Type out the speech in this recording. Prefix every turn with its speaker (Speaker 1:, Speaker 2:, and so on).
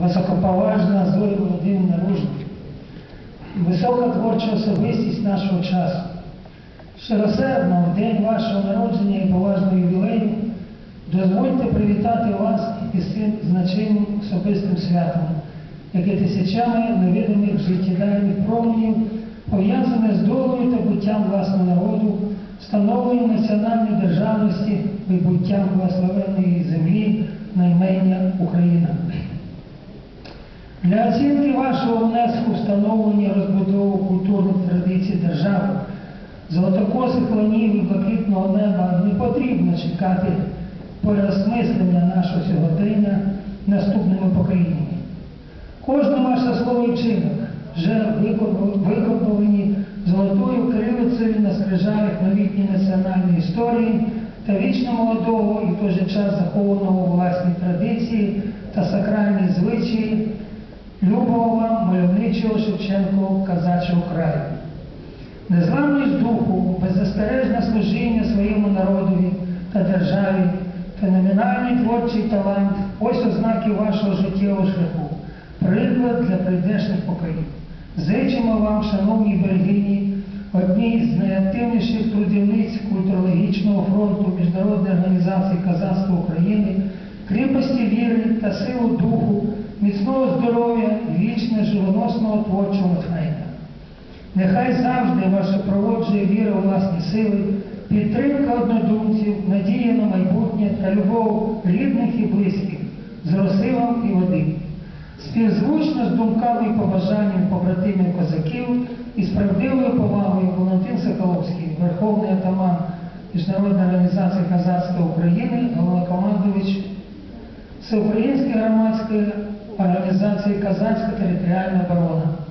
Speaker 1: високоповажна Зоя Володимирівна Ружна, висока творча особистість нашого часу. Щиросердно в день вашого народження і поважного ювілею дозвольте привітати вас із цим значимим особистим святом, яке тисячами невидимих життєдайних променів пов'язане з долею та буттям власного народу, встановленням національної державності і буттям благословенної землі на імення Україна. Для оцінки вашого внеску встановлення розбудову культурних традицій держави, золотокосих ланів і блакитного неба не потрібно чекати переосмислення нашого сьогодення наступними поколіннями. Кожне ваше слово і вчинок вже викорбовані золотою кирилицею на скрижалях новітньої національної історії та вічно молодого і в той же час захованого у власній традиції та сакральні звичаї любого вам мальовничого Шевченкового казачого краю. Незламність духу, беззастережне служіння своєму народові та державі, феноменальний творчий талант ось ознаки вашого життєвого шляху, приклад для прийдешних поколінь. Зичимо вам, шановні берегині, одній з найактивніших трудівниць культурологічного фронту Міжнародної організації Казацтва України, кріпості віри та силу духу, міцного здоров'я і вічно живоносного творчого натхнення. Нехай завжди вас супроводжує віра у власні сили, підтримка однодумців, надія на майбутнє та любов рідних і близьких з роси вам і води. Співзвучно з думками і побажанням побратимів козаків і з правдивою повагою Валентин Соколовський, Верховний атаман Міжнародної організації Казацтва України, головнокомандувач Всеукраїнської громадської організації Казацька територіальна оборона.